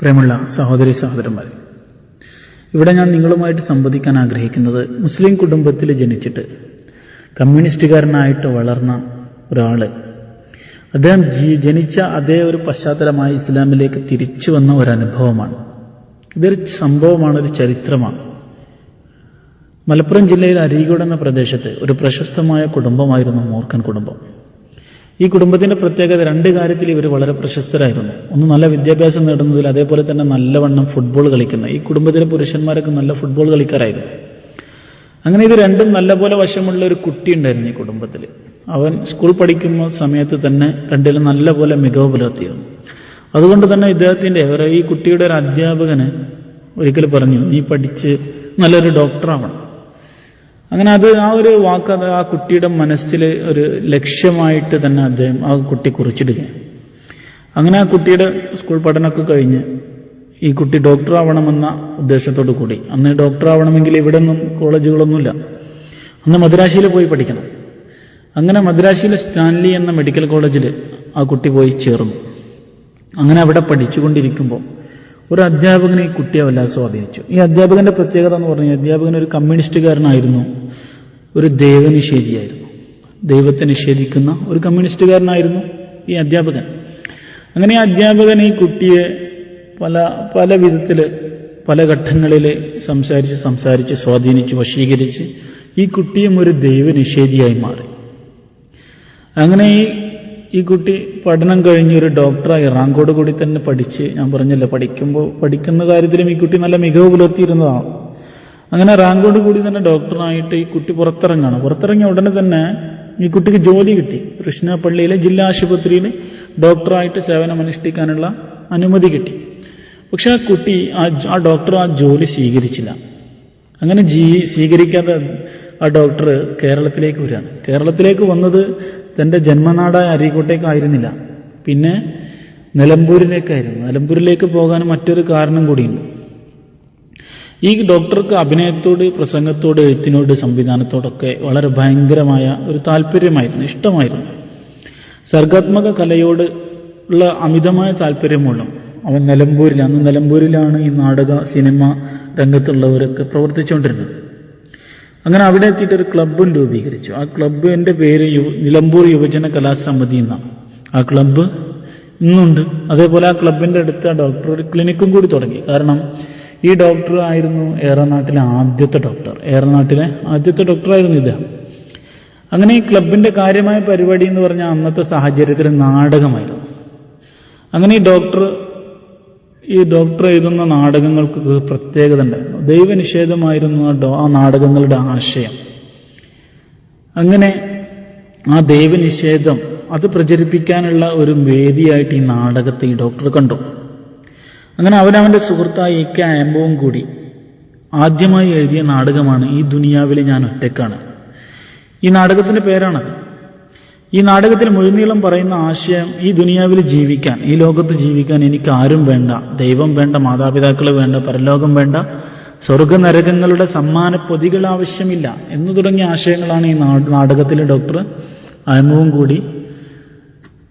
പ്രിയമുള്ള സഹോദരി സഹോദരന്മാരെ ഇവിടെ ഞാൻ നിങ്ങളുമായിട്ട് സംവദിക്കാൻ ആഗ്രഹിക്കുന്നത് മുസ്ലിം കുടുംബത്തിൽ ജനിച്ചിട്ട് കമ്മ്യൂണിസ്റ്റുകാരനായിട്ട് വളർന്ന ഒരാൾ. അദ്ദേഹം ജനിച്ച അതേ ഒരു പശ്ചാത്തലമായി ഇസ്ലാമിലേക്ക് തിരിച്ചു വന്ന ഒരു അനുഭവമാണ് ഇതൊരു സംഭവമാണ് ഒരു ചരിത്രമാണ്. മലപ്പുറം ജില്ലയിൽ അരീകോട് എന്ന പ്രദേശത്ത് ഒരു പ്രശസ്തമായ കുടുംബമായിരുന്നു മൂർഖൻ കുടുംബം. ഈ കുടുംബത്തിന്റെ പ്രത്യേകത രണ്ട് കാര്യത്തിൽ ഇവർ വളരെ പ്രശസ്തരായിരുന്നു. ഒന്ന് നല്ല വിദ്യാഭ്യാസം നേടുന്നതിൽ അതേപോലെ തന്നെ നല്ലവണ്ണം ഫുട്ബോൾ കളിക്കുന്ന. ഈ കുടുംബത്തിലെ പുരുഷന്മാരൊക്കെ നല്ല ഫുട്ബോൾ കളിക്കാരായിരുന്നു. അങ്ങനെ ഇത് രണ്ടും നല്ലപോലെ വശമുള്ള ഒരു കുട്ടി ഉണ്ടായിരുന്നു ഈ കുടുംബത്തിൽ അവൻ സ്കൂൾ പഠിക്കുന്ന സമയത്ത് തന്നെ രണ്ടിലും നല്ലപോലെ മികവ് പുലർത്തിയിരുന്നു. അതുകൊണ്ട് തന്നെ ഇദ്ദേഹത്തിന്റെ ഈ കുട്ടിയുടെ ഒരു അധ്യാപകന് ഒരിക്കൽ പറഞ്ഞു നീ പഠിച്ച് നല്ലൊരു ഡോക്ടറാവണം അങ്ങനെ അത് ആ ഒരു വാക്ക് അത് ആ കുട്ടിയുടെ മനസ്സിൽ ഒരു ലക്ഷ്യമായിട്ട് തന്നെ അദ്ദേഹം ആ കുട്ടി കുറിച്ചിടുകയാണ് അങ്ങനെ ആ കുട്ടിയുടെ സ്കൂൾ പഠനമൊക്കെ കഴിഞ്ഞ് ഈ കുട്ടി ഡോക്ടർ ആവണമെന്ന ഉദ്ദേശത്തോടു കൂടി. അന്ന് ഡോക്ടർ ആവണമെങ്കിൽ ഇവിടെ ഒന്നും കോളേജുകളൊന്നുമില്ല. അന്ന് മദ്രാശിയിൽ പോയി പഠിക്കണം. അങ്ങനെ മദ്രാശിയിലെ സ്റ്റാൻലി എന്ന മെഡിക്കൽ കോളേജിൽ ആ കുട്ടി പോയി ചേർന്നു. അങ്ങനെ അവിടെ പഠിച്ചുകൊണ്ടിരിക്കുമ്പോൾ ഒരു അധ്യാപകനെ ഈ കുട്ടിയെ വല്ലാതെ സ്വാധീനിച്ചു. ഈ അധ്യാപകന്റെ പ്രത്യേകത എന്ന് പറഞ്ഞാൽ അധ്യാപകൻ ഒരു കമ്മ്യൂണിസ്റ്റുകാരനായിരുന്നു. ഒരു ദൈവനിഷേധിയായിരുന്നു ദൈവത്തെ നിഷേധിക്കുന്ന ഒരു കമ്മ്യൂണിസ്റ്റുകാരനായിരുന്നു ഈ അധ്യാപകൻ. അങ്ങനെ ഈ അധ്യാപകൻ ഈ കുട്ടിയെ പല പല വിധത്തിൽ പല ഘട്ടങ്ങളിൽ സംസാരിച്ച് സംസാരിച്ച് സ്വാധീനിച്ച് വശീകരിച്ച് ഈ കുട്ടിയും ഒരു ദൈവനിഷേധിയായി മാറി. അങ്ങനെ ഈ ഈ കുട്ടി പഠനം കഴിഞ്ഞ് ഒരു ഡോക്ടറായി റാങ്കോട് കൂടി തന്നെ പഠിച്ച് ഞാൻ പറഞ്ഞല്ലോ പഠിക്കുമ്പോൾ പഠിക്കുന്ന കാര്യത്തിലും ഈ കുട്ടി നല്ല മികവ് പുലർത്തിയിരുന്നതാണ്. അങ്ങനെ റാങ്കോട് കൂടി തന്നെ ഡോക്ടറായിട്ട് ഈ കുട്ടി പുറത്തിറങ്ങാണ്. പുറത്തിറങ്ങിയ ഉടനെ തന്നെ ഈ കുട്ടിക്ക് ജോലി കിട്ടി. കൃഷ്ണപള്ളിയിലെ ജില്ലാ ആശുപത്രിയിൽ ഡോക്ടറായിട്ട് സേവനം സേവനമനുഷ്ഠിക്കാനുള്ള അനുമതി കിട്ടി. പക്ഷെ ആ കുട്ടി ആ ഡോക്ടർ ആ ജോലി സ്വീകരിച്ചില്ല. അങ്ങനെ ജീ സ്വീകരിക്കാതെ ആ ഡോക്ടർ കേരളത്തിലേക്ക് വരികയാണ്. കേരളത്തിലേക്ക് വന്നത് തന്റെ ജന്മനാടായ അരീക്കോട്ടേക്കായിരുന്നില്ല. പിന്നെ നിലമ്പൂരിലേക്കായിരുന്നു. നിലമ്പൂരിലേക്ക് പോകാൻ മറ്റൊരു കാരണം കൂടിയുണ്ട്. ഈ ഡോക്ടർക്ക് അഭിനയത്തോട് പ്രസംഗത്തോട് എഴുത്തിനോട് സംവിധാനത്തോടൊക്കെ വളരെ ഭയങ്കരമായ ഒരു താല്പര്യമായിരുന്നു ഇഷ്ടമായിരുന്നു. സർഗാത്മക കലയോട് ഉള്ള അമിതമായ താല്പര്യമുള്ള അവൻ നിലമ്പൂരിൽ അന്ന് നിലമ്പൂരിലാണ് ഈ നാടക സിനിമ രംഗത്തുള്ളവരൊക്കെ പ്രവർത്തിച്ചുകൊണ്ടിരുന്നത്. അങ്ങനെ അവിടെ എത്തിയിട്ട് ഒരു ക്ലബും രൂപീകരിച്ചു. ആ ക്ലബിന്റെ പേര് യു- നിലമ്പൂർ യുവജന കലാസമിതി എന്നാണ്. ആ ക്ലബ്ബ് ഇന്നുണ്ട്. അതേപോലെ ആ ക്ലബിന്റെ അടുത്ത് ആ ഡോക്ടർ ഒരു ക്ലിനിക്കും കൂടി തുടങ്ങി. കാരണം ഈ ഡോക്ടർ ആയിരുന്നു ഏറനാട്ടിലെ ആദ്യത്തെ ഡോക്ടർ ഏറനാട്ടിലെ ആദ്യത്തെ ഡോക്ടറായിരുന്നു ഇദ്ദേഹം. അങ്ങനെ ഈ ക്ലബിന്റെ കാര്യമായ പരിപാടി എന്ന് പറഞ്ഞാൽ അന്നത്തെ സാഹചര്യത്തിൽ നാടകമായിരുന്നു. അങ്ങനെ ഈ ഡോക്ടർ ഈ ഡോക്ടർ എഴുതുന്ന നാടകങ്ങൾക്ക് പ്രത്യേകത ഉണ്ടായിരുന്നു. ദൈവനിഷേധമായിരുന്നു ആ നാടകങ്ങളുടെ ആശയം. അങ്ങനെ ആ ദൈവനിഷേധം അത് പ്രചരിപ്പിക്കാനുള്ള ഒരു വേദിയായിട്ട് ഈ നാടകത്തെ ഈ ഡോക്ടർ കണ്ടു. അങ്ങനെ അവനവന്റെ സുഹൃത്തായ എ കെ അയമ്പവും കൂടി ആദ്യമായി എഴുതിയ നാടകമാണ് ഈ ദുനിയാവിലെ ഞാൻ ഒറ്റക്കാണ്. ഈ നാടകത്തിന്റെ പേരാണത് ഈ നാടകത്തിൽ മുഴുനീളം പറയുന്ന ആശയം ഈ ദുനിയാവിൽ ജീവിക്കാൻ ഈ ലോകത്ത് ജീവിക്കാൻ എനിക്ക് ആരും വേണ്ട. ദൈവം വേണ്ട മാതാപിതാക്കൾ വേണ്ട പരലോകം വേണ്ട. സ്വർഗ നരകങ്ങളുടെ സമ്മാന പൊതികൾ ആവശ്യമില്ല എന്നു തുടങ്ങിയ ആശയങ്ങളാണ് ഈ നാടകത്തിലെ ഡോക്ടർ അയമുവും കൂടി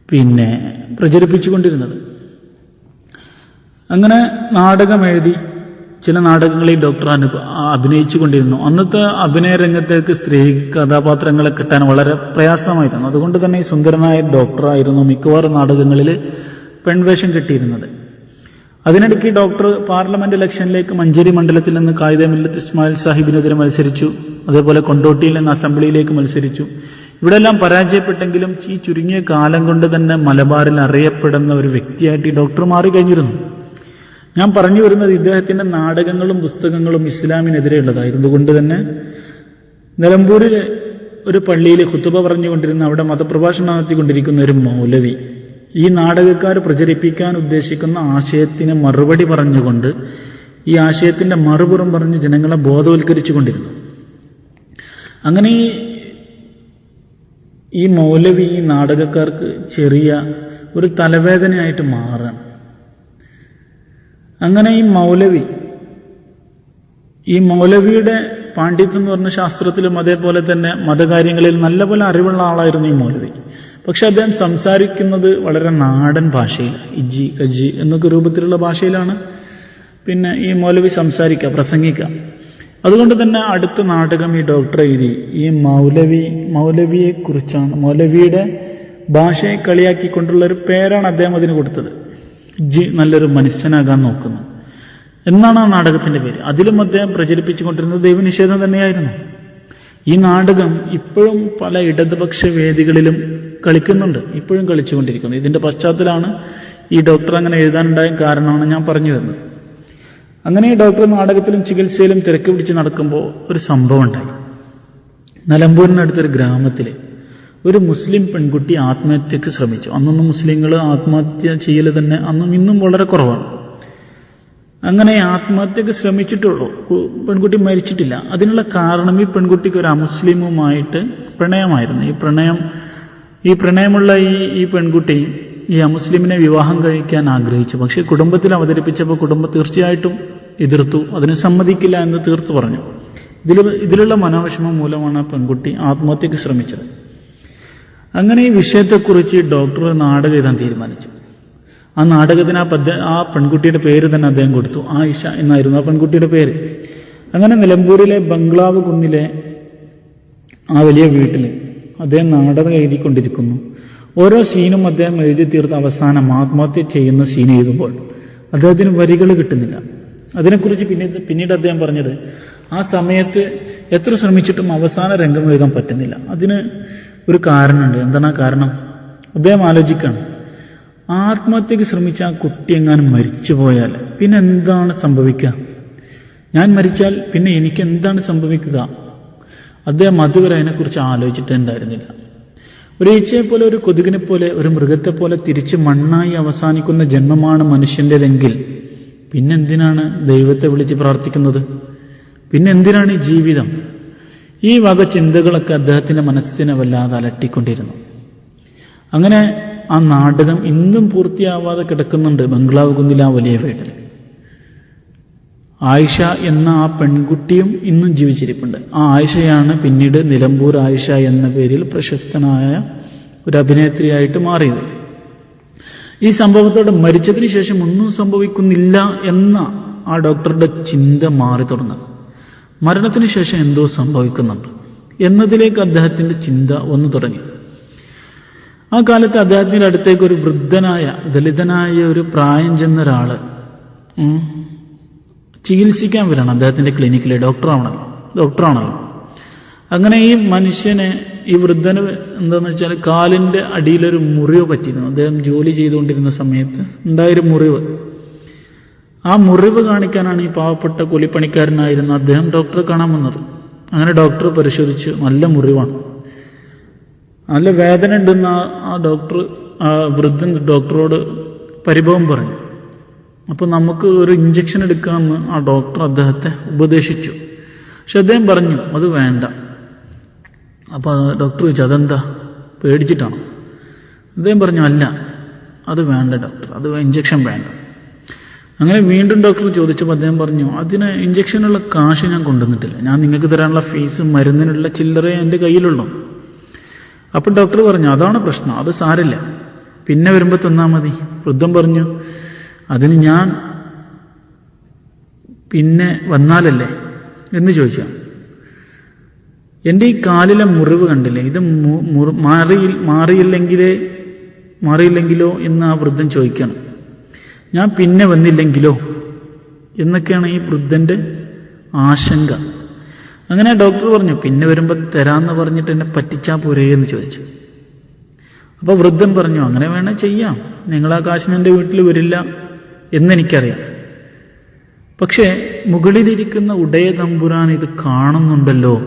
പിന്നെ പ്രചരിപ്പിച്ചുകൊണ്ടിരുന്നത്. അങ്ങനെ നാടകം എഴുതി ചില നാടകങ്ങളിൽ ഡോക്ടർ അനു അഭിനയിച്ചു കൊണ്ടിരുന്നു അന്നത്തെ അഭിനയ രംഗത്തേക്ക് സ്ത്രീ കഥാപാത്രങ്ങളെ കിട്ടാൻ വളരെ പ്രയാസമായിരുന്നു. അതുകൊണ്ട് തന്നെ ഈ സുന്ദരനായ ഡോക്ടറായിരുന്നു മിക്കവാറും നാടകങ്ങളിൽ പെൺവേഷം കിട്ടിയിരുന്നത്. അതിനിടയ്ക്ക് ഡോക്ടർ പാർലമെന്റ് ഇലക്ഷനിലേക്ക് മഞ്ചേരി മണ്ഡലത്തിൽ നിന്ന് കായിക മില്ലത്ത് ഇസ്മായിൽ സാഹിബിനെതിരെ മത്സരിച്ചു. അതേപോലെ കൊണ്ടോട്ടിയിൽ നിന്ന് അസംബ്ലിയിലേക്ക് മത്സരിച്ചു. ഇവിടെല്ലാം പരാജയപ്പെട്ടെങ്കിലും ഈ ചുരുങ്ങിയ കാലം കൊണ്ട് തന്നെ മലബാറിൽ അറിയപ്പെടുന്ന ഒരു വ്യക്തിയായിട്ട് ഈ ഡോക്ടർ മാറിക്കഴിഞ്ഞിരുന്നു. ഞാൻ പറഞ്ഞു വരുന്നത് ഇദ്ദേഹത്തിന്റെ നാടകങ്ങളും പുസ്തകങ്ങളും ഇസ്ലാമിനെതിരെയുള്ളതായിരുന്നു കൊണ്ട് തന്നെ? നിലമ്പൂരിൽ ഒരു പള്ളിയിൽ കുത്തുബ പറഞ്ഞുകൊണ്ടിരുന്ന അവിടെ മതപ്രഭാഷണം നടത്തിക്കൊണ്ടിരിക്കുന്ന ഒരു മൗലവി ഈ നാടകക്കാർ പ്രചരിപ്പിക്കാൻ ഉദ്ദേശിക്കുന്ന ആശയത്തിന് മറുപടി പറഞ്ഞുകൊണ്ട് ഈ ആശയത്തിന്റെ മറുപുറം പറഞ്ഞ് ജനങ്ങളെ ബോധവൽക്കരിച്ചു കൊണ്ടിരുന്നു അങ്ങനെ ഈ മൗലവി ഈ നാടകക്കാർക്ക് ചെറിയ ഒരു തലവേദനയായിട്ട് മാറാണ് അങ്ങനെ ഈ മൗലവി ഈ മൗലവിയുടെ പാണ്ഡിത്യം എന്ന് പറഞ്ഞ ശാസ്ത്രത്തിലും അതേപോലെ തന്നെ മതകാര്യങ്ങളിൽ നല്ലപോലെ അറിവുള്ള ആളായിരുന്നു ഈ മൗലവി. പക്ഷെ അദ്ദേഹം സംസാരിക്കുന്നത് വളരെ നാടൻ ഭാഷയിൽ ഇജി കജി എന്നൊക്കെ രൂപത്തിലുള്ള ഭാഷയിലാണ്. പിന്നെ ഈ മൗലവി സംസാരിക്കുക പ്രസംഗിക്കുക. അതുകൊണ്ട് തന്നെ അടുത്ത നാടകം ഈ ഡോക്ടർ എഴുതി. ഈ മൗലവി മൗലവിയെ കുറിച്ചാണ് മൗലവിയുടെ ഭാഷയെ കളിയാക്കിക്കൊണ്ടുള്ള ഒരു പേരാണ് അദ്ദേഹം അതിന് കൊടുത്തത്. ജി നല്ലൊരു മനുഷ്യനാകാൻ നോക്കുന്നു. എന്നാണ് ആ നാടകത്തിന്റെ പേര്. അതിലും അദ്ദേഹം പ്രചരിപ്പിച്ചുകൊണ്ടിരുന്നത് ദൈവനിഷേധം തന്നെയായിരുന്നു. ഈ നാടകം ഇപ്പോഴും പല ഇടതുപക്ഷ വേദികളിലും കളിക്കുന്നുണ്ട്. ഇപ്പോഴും കളിച്ചുകൊണ്ടിരിക്കുന്നു. ഇതിന്റെ പശ്ചാത്തലമാണ് ഈ ഡോക്ടർ അങ്ങനെ എഴുതാനുണ്ടായ കാരണമാണ് ഞാൻ പറഞ്ഞു വരുന്നത് അങ്ങനെ ഈ ഡോക്ടർ നാടകത്തിലും ചികിത്സയിലും തിരക്ക് പിടിച്ച് നടക്കുമ്പോൾ ഒരു സംഭവം ഉണ്ടായി. നിലമ്പൂരിനടുത്തൊരു ഗ്രാമത്തിലെ ഒരു മുസ്ലിം പെൺകുട്ടി ആത്മഹത്യക്ക് ശ്രമിച്ചു. അന്നൊന്നും മുസ്ലിങ്ങൾ ആത്മഹത്യ ചെയ്യൽ തന്നെ അന്നും ഇന്നും വളരെ കുറവാണ്. അങ്ങനെ ആത്മഹത്യക്ക് ശ്രമിച്ചിട്ടുള്ളൂ. പെൺകുട്ടി മരിച്ചിട്ടില്ല. അതിനുള്ള കാരണം ഈ പെൺകുട്ടിക്ക് ഒരു അമുസ്ലിമുമായിട്ട് പ്രണയമായിരുന്നു. ഈ പ്രണയം ഈ പ്രണയമുള്ള ഈ ഈ പെൺകുട്ടി ഈ അമുസ്ലിമിനെ വിവാഹം കഴിക്കാൻ ആഗ്രഹിച്ചു. പക്ഷെ കുടുംബത്തിൽ അവതരിപ്പിച്ചപ്പോൾ കുടുംബം തീർച്ചയായിട്ടും എതിർത്തു. അതിന് സമ്മതിക്കില്ല എന്ന് തീർത്തു പറഞ്ഞു. ഇതിൽ ഇതിലുള്ള മനോവിഷമം മൂലമാണ് ആ പെൺകുട്ടി ആത്മഹത്യക്ക് ശ്രമിച്ചത്. അങ്ങനെ ഈ വിഷയത്തെക്കുറിച്ച് ഡോക്ടർ നാടകം എഴുതാൻ തീരുമാനിച്ചു. ആ നാടകത്തിന് ആ പദ്ധ ആ പെൺകുട്ടിയുടെ പേര് തന്നെ അദ്ദേഹം കൊടുത്തു. ആയിഷ എന്നായിരുന്നു ആ പെൺകുട്ടിയുടെ പേര്. അങ്ങനെ നിലമ്പൂരിലെ ബംഗ്ലാവ് കുന്നിലെ ആ വലിയ വീട്ടിൽ അദ്ദേഹം നാടകം എഴുതിക്കൊണ്ടിരിക്കുന്നു. ഓരോ സീനും അദ്ദേഹം എഴുതി തീർത്ത് അവസാനം ആത്മഹത്യ ചെയ്യുന്ന സീൻ എഴുതുമ്പോൾ അദ്ദേഹത്തിന് വരികൾ കിട്ടുന്നില്ല. അതിനെക്കുറിച്ച് പിന്നീട് പിന്നീട് അദ്ദേഹം പറഞ്ഞത് ആ സമയത്ത് എത്ര ശ്രമിച്ചിട്ടും അവസാന രംഗം എഴുതാൻ പറ്റുന്നില്ല. അതിന് ഒരു കാരണമുണ്ട്. എന്താണ് ആ കാരണം? അദ്ദേഹം ആലോചിക്കണം ആത്മഹത്യക്ക് ശ്രമിച്ച ആ കുട്ടി എങ്ങാനും മരിച്ചു പോയാൽ പിന്നെ എന്താണ് സംഭവിക്കുക? ഞാൻ മരിച്ചാൽ പിന്നെ എനിക്ക് എന്താണ് സംഭവിക്കുക? അദ്ദേഹം അതുവരെ അതിനെക്കുറിച്ച് ആലോചിച്ചിട്ടുണ്ടായിരുന്നില്ല ഒരു ഈച്ചയെ പോലെ ഒരു കൊതുകിനെ പോലെ ഒരു മൃഗത്തെ പോലെ തിരിച്ച് മണ്ണായി അവസാനിക്കുന്ന ജന്മമാണ് മനുഷ്യന്റെതെങ്കിൽ പിന്നെന്തിനാണ് ദൈവത്തെ വിളിച്ച് പ്രാർത്ഥിക്കുന്നത്? പിന്നെന്തിനാണ് ഈ ജീവിതം? ഈ വക ചിന്തകളൊക്കെ അദ്ദേഹത്തിന്റെ മനസ്സിനെ വല്ലാതെ അലട്ടിക്കൊണ്ടിരുന്നു. അങ്ങനെ ആ നാടകം ഇന്നും പൂർത്തിയാവാതെ കിടക്കുന്നുണ്ട് ബംഗ്ലാവ് കുന്നില ആ വലിയ വീട്ടിൽ ആയിഷ എന്ന ആ പെൺകുട്ടിയും ഇന്നും ജീവിച്ചിരിപ്പുണ്ട്. ആ ആയിഷയാണ് പിന്നീട് നിലമ്പൂർ ആയിഷ എന്ന പേരിൽ പ്രശസ്തനായ ഒരു അഭിനേത്രിയായിട്ട് മാറിയത്. ഈ സംഭവത്തോടെ മരിച്ചതിന് ശേഷം ഒന്നും സംഭവിക്കുന്നില്ല എന്ന ആ ഡോക്ടറുടെ ചിന്ത മാറി തുടങ്ങുക മരണത്തിന് ശേഷം എന്തോ സംഭവിക്കുന്നുണ്ട് എന്നതിലേക്ക് അദ്ദേഹത്തിന്റെ ചിന്ത വന്നു തുടങ്ങി. ആ കാലത്ത് അദ്ദേഹത്തിന്റെ അടുത്തേക്ക് ഒരു വൃദ്ധനായ ദളിതനായ ഒരു പ്രായം ചെന്ന ഒരാൾ ചികിത്സിക്കാൻ വരണം. അദ്ദേഹത്തിന്റെ ക്ലിനിക്കിലെ ഡോക്ടറാണല്ലോ ഡോക്ടറാണല്ലോ. അങ്ങനെ ഈ മനുഷ്യനെ ഈ വൃദ്ധന് എന്താന്ന് വെച്ചാൽ കാലിന്റെ അടിയിലൊരു മുറിവ് പറ്റിയിരുന്നു. അദ്ദേഹം ജോലി ചെയ്തുകൊണ്ടിരുന്ന സമയത്ത് ഉണ്ടായൊരു മുറിവ്. ആ മുറിവ് കാണിക്കാനാണ് ഈ പാവപ്പെട്ട കൂലിപ്പണിക്കാരനായിരുന്ന അദ്ദേഹം ഡോക്ടറെ കാണാൻ വന്നത്. അങ്ങനെ ഡോക്ടർ പരിശോധിച്ച് നല്ല മുറിവാണ്. നല്ല വേദന ഉണ്ടെന്ന് ആ- ഡോക്ടർ ആ വൃദ്ധൻ ഡോക്ടറോട് പരിഭവം പറഞ്ഞു. അപ്പോൾ നമുക്ക് ഒരു ഇഞ്ചക്ഷൻ എടുക്കാമെന്ന് ആ ഡോക്ടർ അദ്ദേഹത്തെ ഉപദേശിച്ചു. പക്ഷെ അദ്ദേഹം പറഞ്ഞു അത് വേണ്ട. അപ്പോൾ ഡോക്ടർ ചോദിച്ചു അതെന്താ? പേടിച്ചിട്ടാണോ? അദ്ദേഹം പറഞ്ഞു അല്ല അത് വേണ്ട ഡോക്ടർ അത് ഇഞ്ചക്ഷൻ വേണ്ട. അങ്ങനെ വീണ്ടും ഡോക്ടർ ചോദിച്ചപ്പോൾ അദ്ദേഹം പറഞ്ഞു അതിന് ഇഞ്ചക്ഷനുള്ള കാശ് ഞാൻ കൊണ്ടുവന്നിട്ടില്ല. ഞാൻ നിങ്ങൾക്ക് തരാനുള്ള ഫീസ് മരുന്നിനുള്ള ചില്ലറ എന്റെ കയ്യിലുള്ളൂ. അപ്പം ഡോക്ടർ പറഞ്ഞു അതാണ് പ്രശ്നം അത് സാരില്ല പിന്നെ വരുമ്പോൾ തന്നാൽ മതി. വൃദ്ധം പറഞ്ഞു അതിന് ഞാൻ പിന്നെ വന്നാലല്ലേ? എന്ന് ചോദിച്ചു. എന്റെ ഈ കാലിലെ മുറിവ് കണ്ടില്ലേ ഇത് മാറിയിൽ മുറി- മാറി മാറിയില്ലെങ്കിലേ മാറിയില്ലെങ്കിലോ എന്ന് ആ വൃദ്ധം ചോദിക്കണം. ഞാൻ പിന്നെ വന്നില്ലെങ്കിലോ? എന്നൊക്കെയാണ് ഈ വൃദ്ധന്റെ ആശങ്ക. അങ്ങനെ ഡോക്ടർ പറഞ്ഞു പിന്നെ വരുമ്പോൾ തരാന്ന് പറഞ്ഞിട്ട് എന്നെ പറ്റിച്ചാ പോരേ എന്ന് ചോദിച്ചു. അപ്പൊ വൃദ്ധൻ പറഞ്ഞു അങ്ങനെ വേണേ ചെയ്യാം. നിങ്ങൾ ആ കാശിന് എന്റെ വീട്ടിൽ വരില്ല എന്നെനിക്കറിയാം. പക്ഷേ മുകളിലിരിക്കുന്ന ഉടയ തമ്പുരാൻ ഇത് കാണുന്നുണ്ടല്ലോ.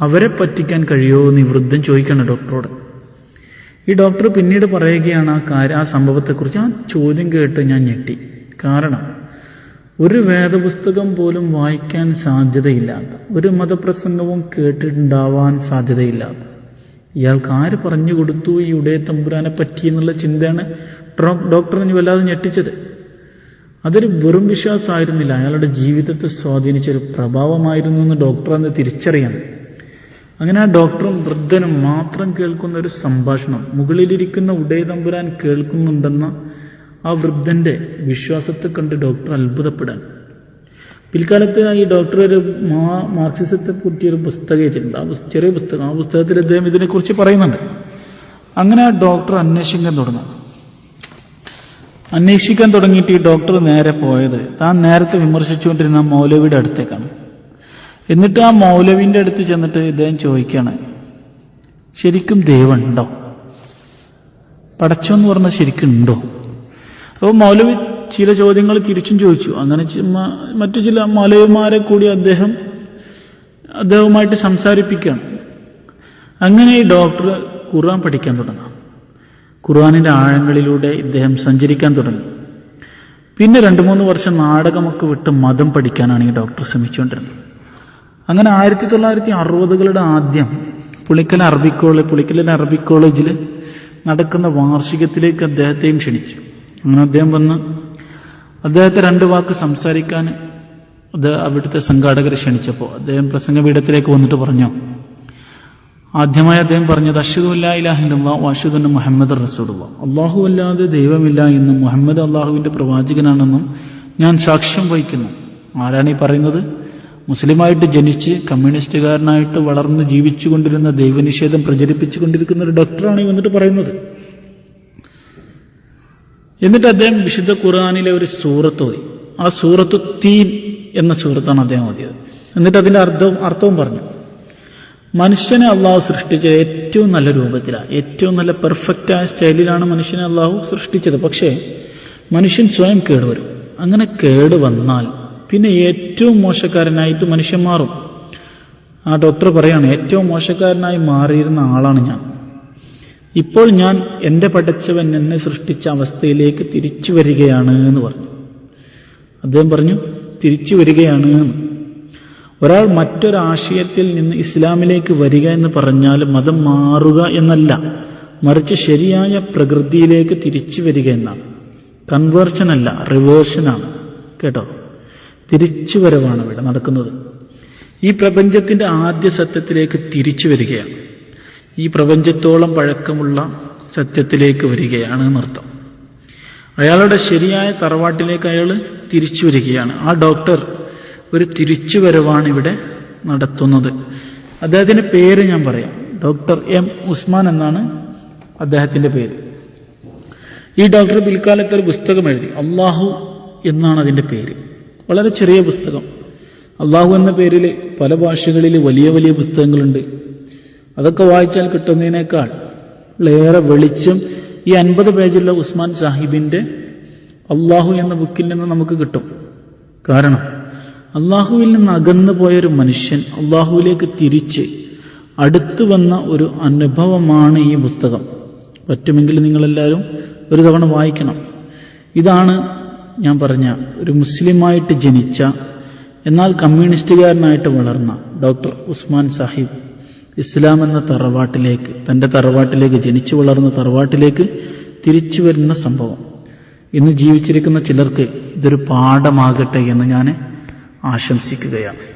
അവരെ പറ്റിക്കാൻ കഴിയുമോ എന്ന് ഈ വൃദ്ധൻ ചോദിക്കണം ഡോക്ടറോട്. ഈ ഡോക്ടർ പിന്നീട് പറയുകയാണ് ആ കാര്യം ആ സംഭവത്തെക്കുറിച്ച്. ആ ചോദ്യം കേട്ട് ഞാൻ ഞെട്ടി. കാരണം ഒരു വേദപുസ്തകം പോലും വായിക്കാൻ സാധ്യതയില്ലാത്ത ഒരു മതപ്രസംഗവും കേട്ടിട്ടുണ്ടാവാൻ സാധ്യതയില്ലാത്ത ഇയാൾക്ക് ആര് പറഞ്ഞു കൊടുത്തു ഈ ഉടയ തമ്പുരാനെ പറ്റി എന്നുള്ള ചിന്തയാണ് ഡോക്ടറിന് വല്ലാതെ ഞെട്ടിച്ചത്. അതൊരു വെറും വിശ്വാസമായിരുന്നില്ല. അയാളുടെ ജീവിതത്തെ സ്വാധീനിച്ച ഒരു പ്രഭാവമായിരുന്നു എന്ന് ഡോക്ടർ അന്ന് തിരിച്ചറിയണം. അങ്ങനെ ആ ഡോക്ടറും വൃദ്ധനും മാത്രം കേൾക്കുന്ന ഒരു സംഭാഷണം മുകളിലിരിക്കുന്ന ഉടയതമ്പുരാൻ കേൾക്കുന്നുണ്ടെന്ന ആ വൃദ്ധന്റെ വിശ്വാസത്തെ കണ്ട് ഡോക്ടർ അത്ഭുതപ്പെടാൻ. പിൽക്കാലത്ത് ഈ ഡോക്ടർ ഒരു മാ മാർക്സിസത്തെ പറ്റിയൊരു പുസ്തകം എഴുതിയിട്ടുണ്ട്. ആ ചെറിയ പുസ്തകം. ആ പുസ്തകത്തിൽ അദ്ദേഹം ഇതിനെക്കുറിച്ച് പറയുന്നുണ്ട്. അങ്ങനെ ആ ഡോക്ടർ അന്വേഷിക്കാൻ തുടങ്ങി അന്വേഷിക്കാൻ തുടങ്ങിയിട്ട് ഈ ഡോക്ടർ നേരെ പോയത് താൻ നേരത്തെ വിമർശിച്ചുകൊണ്ടിരുന്ന മൗലവിയുടെ അടുത്തേക്കാണ്. എന്നിട്ട് ആ മൗലവിന്റെ അടുത്ത് ചെന്നിട്ട് ഇദ്ദേഹം ചോദിക്കുകയാണ് ശരിക്കും ദൈവമുണ്ടോ? പടച്ചോന്ന് പറഞ്ഞാൽ ശരിക്കും ഉണ്ടോ? അപ്പോൾ മൗലവി ചില ചോദ്യങ്ങൾ തിരിച്ചും ചോദിച്ചു. അങ്ങനെ മറ്റു ചില മൗലവിമാരെ കൂടി അദ്ദേഹം അദ്ദേഹവുമായിട്ട് സംസാരിപ്പിക്കുകയാണ്. അങ്ങനെ ഈ ഡോക്ടർ ഖുർആൻ പഠിക്കാൻ തുടങ്ങാം. ഖുർആാനിന്റെ ആഴങ്ങളിലൂടെ ഇദ്ദേഹം സഞ്ചരിക്കാൻ തുടങ്ങി. പിന്നെ രണ്ട് മൂന്ന് വർഷം നാടകമൊക്കെ വിട്ട് മതം പഠിക്കാനാണ് ഈ ഡോക്ടർ ശ്രമിച്ചുകൊണ്ടിരുന്നത്. അങ്ങനെ ആയിരത്തി തൊള്ളായിരത്തി അറുപതുകളുടെ ആദ്യം പുളിക്കൽ അറബി കോളേജ് പുളിക്കലിലെ അറബി കോളേജിൽ നടക്കുന്ന വാർഷികത്തിലേക്ക് അദ്ദേഹത്തെയും ക്ഷണിച്ചു. അങ്ങനെ അദ്ദേഹം വന്ന് അദ്ദേഹത്തെ രണ്ട് വാക്ക് സംസാരിക്കാൻ അത് അവിടുത്തെ സംഘാടകർ ക്ഷണിച്ചപ്പോൾ അദ്ദേഹം പ്രസംഗപീഠത്തിലേക്ക് വന്നിട്ട് പറഞ്ഞു ആദ്യമായി അദ്ദേഹം പറഞ്ഞത് അഷദു അല്ലാഹില്ല അഷദുന്ന മുഹമ്മദ് റസൂലുള്ള. അള്ളാഹു അല്ലാതെ ദൈവമില്ല എന്നും മുഹമ്മദ് അള്ളാഹുവിന്റെ പ്രവാചകനാണെന്നും ഞാൻ സാക്ഷ്യം വഹിക്കുന്നു. ആരാണ് ഈ പറയുന്നത്? മുസ്ലിമായിട്ട് ജനിച്ച് കമ്മ്യൂണിസ്റ്റുകാരനായിട്ട് വളർന്ന് ജീവിച്ചു കൊണ്ടിരുന്ന ദൈവനിഷേധം പ്രചരിപ്പിച്ചുകൊണ്ടിരിക്കുന്ന ഒരു ഡോക്ടറാണ് ഈ വന്നിട്ട് പറയുന്നത്. എന്നിട്ട് അദ്ദേഹം വിശുദ്ധ ഖുർആാനിലെ ഒരു സൂറത്ത് ഓതി. ആ സൂറത്ത് തീൻ എന്ന സൂറത്താണ് അദ്ദേഹം ഓതിയത്. എന്നിട്ട് അതിന്റെ അർത്ഥവും അർത്ഥവും പറഞ്ഞു. മനുഷ്യനെ അള്ളാഹു സൃഷ്ടിച്ചത് ഏറ്റവും നല്ല രൂപത്തിലാണ് ഏറ്റവും നല്ല പെർഫെക്റ്റ് ആയ സ്റ്റൈലിലാണ് മനുഷ്യനെ അള്ളാഹു സൃഷ്ടിച്ചത്. പക്ഷേ മനുഷ്യൻ സ്വയം കേടുവരും. അങ്ങനെ കേട് വന്നാൽ പിന്നെ ഏറ്റവും മോശക്കാരനായിട്ട് മനുഷ്യൻ മാറും. ആ ഡോക്ടർ പറയാണ് ഏറ്റവും മോശക്കാരനായി മാറിയിരുന്ന ആളാണ് ഞാൻ. ഇപ്പോൾ ഞാൻ എന്റെ പടച്ചവൻ എന്നെ സൃഷ്ടിച്ച അവസ്ഥയിലേക്ക് തിരിച്ചു വരികയാണ് എന്ന് പറഞ്ഞു. അദ്ദേഹം പറഞ്ഞു തിരിച്ചു വരികയാണ് ഒരാൾ മറ്റൊരാശയത്തിൽ നിന്ന് ഇസ്ലാമിലേക്ക് വരിക എന്ന് പറഞ്ഞാൽ മതം മാറുക എന്നല്ല മറിച്ച് ശരിയായ പ്രകൃതിയിലേക്ക് തിരിച്ചു വരിക എന്നാണ്. കൺവേർഷൻ അല്ല റിവേർഷനാണ് കേട്ടോ? തിരിച്ചു വരവാണ് ഇവിടെ നടക്കുന്നത്. ഈ പ്രപഞ്ചത്തിന്റെ ആദ്യ സത്യത്തിലേക്ക് തിരിച്ചു വരികയാണ്. ഈ പ്രപഞ്ചത്തോളം പഴക്കമുള്ള സത്യത്തിലേക്ക് വരികയാണ് എന്നർത്ഥം. അയാളുടെ ശരിയായ തറവാട്ടിലേക്ക് അയാൾ തിരിച്ചു വരികയാണ്. ആ ഡോക്ടർ ഒരു തിരിച്ചുവരവാണ് ഇവിടെ നടത്തുന്നത്. അദ്ദേഹത്തിന്റെ പേര് ഞാൻ പറയാം. ഡോക്ടർ എം ഉസ്മാൻ എന്നാണ് അദ്ദേഹത്തിന്റെ പേര്. ഈ ഡോക്ടർ പിൽക്കാലത്ത് ഒരു പുസ്തകം എഴുതി. അള്ളാഹു എന്നാണ് അതിന്റെ പേര്. വളരെ ചെറിയ പുസ്തകം. അള്ളാഹു എന്ന പേരിൽ പല ഭാഷകളിൽ വലിയ വലിയ പുസ്തകങ്ങളുണ്ട്. അതൊക്കെ വായിച്ചാൽ കിട്ടുന്നതിനേക്കാൾ ഏറെ വെളിച്ചം ഈ അൻപത് പേജുള്ള ഉസ്മാൻ സാഹിബിന്റെ അള്ളാഹു എന്ന ബുക്കിൽ നിന്ന് നമുക്ക് കിട്ടും. കാരണം അള്ളാഹുവിൽ നിന്ന് അകന്നു പോയൊരു മനുഷ്യൻ അള്ളാഹുവിലേക്ക് തിരിച്ച് അടുത്തു വന്ന ഒരു അനുഭവമാണ് ഈ പുസ്തകം. പറ്റുമെങ്കിൽ നിങ്ങളെല്ലാവരും ഒരു തവണ വായിക്കണം. ഇതാണ് ഞാൻ പറഞ്ഞ ഒരു മുസ്ലിമായിട്ട് ജനിച്ച എന്നാൽ കമ്മ്യൂണിസ്റ്റുകാരനായിട്ട് വളർന്ന ഡോക്ടർ ഉസ്മാൻ സാഹിബ് ഇസ്ലാം എന്ന തറവാട്ടിലേക്ക് തന്റെ തറവാട്ടിലേക്ക് ജനിച്ചു വളർന്ന തറവാട്ടിലേക്ക് തിരിച്ചു വരുന്ന സംഭവം. ഇന്ന് ജീവിച്ചിരിക്കുന്ന ചിലർക്ക് ഇതൊരു പാഠമാകട്ടെ എന്ന് ഞാൻ ആശംസിക്കുകയാണ്.